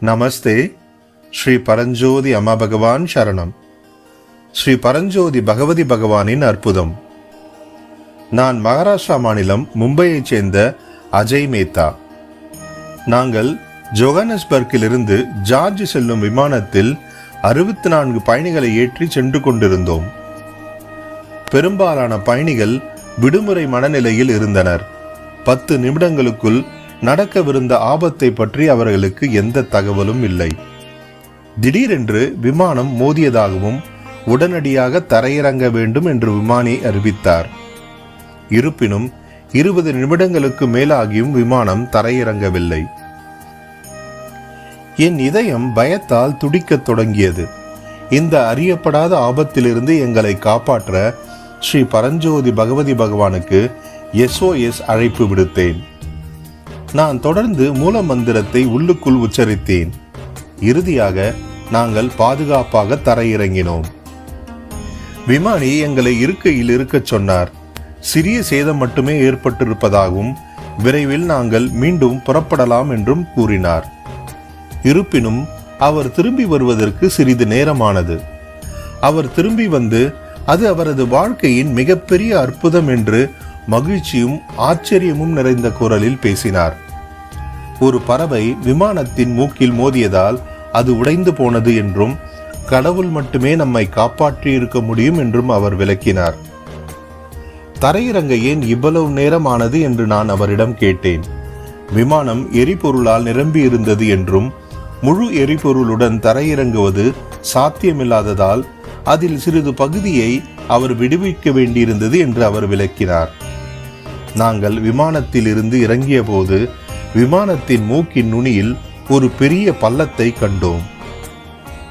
நமஸ்தே ஸ்ரீ பரஞ்சோதி அம்மா பகவான் சரணம். ஸ்ரீ பரஞ்சோதி பகவதி பகவானின் அற்புதம். நான் மகாராஷ்டிரா மாநிலம் மும்பையைச் சேர்ந்த அஜய் மேத்தா. நாங்கள் ஜோகானஸ்பர்க்கிலிருந்து ஜார்ஜ் செல்லும் விமானத்தில் அறுபத்தி நான்கு பயணிகளை ஏற்றி சென்று கொண்டிருந்தோம். பெரும்பாலான பயணிகள் விடுமுறை மனநிலையில் இருந்தனர். பத்து நிமிடங்களுக்குள் நடக்கவிருந்த ஆபத்தை பற்றி அவர்களுக்கு எந்த தகவலும் இல்லை. திடீரென்று விமானம் மோதியதாகவும் உடனடியாக தரையிறங்க வேண்டும் என்று விமானி அறிவித்தார். இருப்பினும் இருபது நிமிடங்களுக்கு மேலாகியும் விமானம் தரையிறங்கவில்லை. என் இதயம் பயத்தால் துடிக்கத் தொடங்கியது. இந்த அறியப்படாத ஆபத்திலிருந்து எங்களை காப்பாற்ற ஸ்ரீ பரஞ்சோதி பகவதி பகவானுக்கு எஸ்ஓஎஸ் அழைப்பு விடுத்தேன். நான் தொடர்ந்து மூல மந்திரத்தை உள்ளுக்குள் உச்சரித்தேன். இறுதியாக நாங்கள் பாதுகாப்பாக தரையிறங்கினோம். விமானி எங்களை இருக்கையில் இருக்கச் சொன்னார். சிறிய சேதம் மட்டுமே ஏற்பட்டிருப்பதாகவும் விரைவில் நாங்கள் மீண்டும் புறப்படலாம் என்றும் கூறினார். இருப்பினும் அவர் திரும்பி வருவதற்கு சிறிது நேரமானது. அவர் திரும்பி வந்து அது அவரது வாழ்க்கையின் மிகப்பெரிய அற்புதம் என்று மகிழ்ச்சியும் ஆச்சரியமும் நிறைந்த குரலில் பேசினார். ஒரு பறவை விமானத்தின் மூக்கில் மோதியதால் அது உடைந்து போனது என்றும் கடவுள் மட்டுமே நம்மை காப்பாற்றி இருக்க முடியும் என்றும் அவர் விளக்கினார். தரையிறங்க ஏன் இவ்வளவு நேரம் ஆனது என்று நான் அவரிடம் கேட்டேன். விமானம் எரிபொருளால் நிரம்பி இருந்தது என்றும் முழு எரிபொருளுடன் தரையிறங்குவது சாத்தியமில்லாததால் அதில் சிறிது பகுதியை அவர் விடுவிக்க வேண்டியிருந்தது என்று அவர் விளக்கினார். நாங்கள் விமானத்தில் இருந்து இறங்கிய போது விமானத்தின் மூக்கின் நுனியில் ஒரு பெரிய பள்ளத்தை கண்டோம்.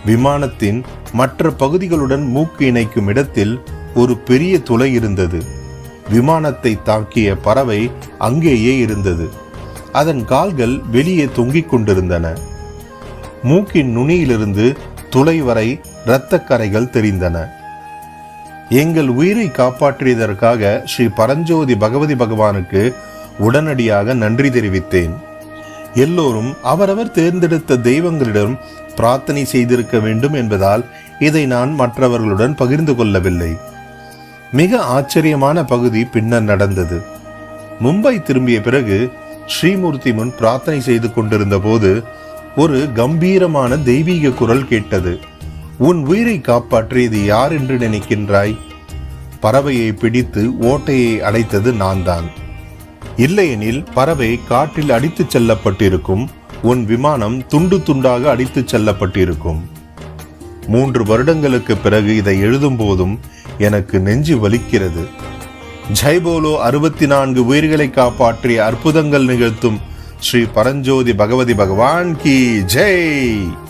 விமானத்தின் மற்ற பகுதிகளுடன் மூக்கு இணைக்கும் இடத்தில் ஒரு பெரிய துளை இருந்தது. விமானத்தை தாக்கிய பறவை அங்கேயே இருந்தது. அதன் கால்கள் வெளியே தொங்கிக் கொண்டிருந்தன. மூக்கின் நுனியிலிருந்து துளை வரை இரத்தக் கரைகள் தெரிந்தன. எங்கள் உயிரை காப்பாற்றியதற்காக ஸ்ரீ பரஞ்சோதி பகவதி பகவானுக்கு உடனடியாக நன்றி தெரிவித்தேன். எல்லோரும் அவரவர் தேர்ந்தெடுத்த தெய்வங்களிடம் பிரார்த்தனை செய்திருக்க வேண்டும் என்பதால் இதை நான் மற்றவர்களுடன் பகிர்ந்து கொள்ளவில்லை. மிக ஆச்சரியமான பகுதி பின்னர் நடந்தது. மும்பை திரும்பிய பிறகு ஸ்ரீமூர்த்தி முன் பிரார்த்தனை செய்து கொண்டிருந்த போது ஒரு கம்பீரமான தெய்வீக குரல் கேட்டது. உன் உயிரை காப்பாற்றியது யார் என்று நினைக்கின்றாய்? பறவையை பிடித்து ஓட்டையை அடைத்தது நான் தான் இல்லையெனில் பறவை காற்றில் அடித்துச் செல்லப்பட்டிருக்கும் உன் விமானம் துண்டு துண்டாக அடித்துச் செல்லப்பட்டிருக்கும். மூன்று வருடங்களுக்கு பிறகு இதை எழுதும் போதும் எனக்கு நெஞ்சு வலிக்கிறது. ஜெய்போலோ அறுபத்தி நான்கு உயிர்களை காப்பாற்றி அற்புதங்கள் நிகழ்த்தும் ஸ்ரீ பரஞ்சோதி பகவதி பகவான் கி ஜெய்!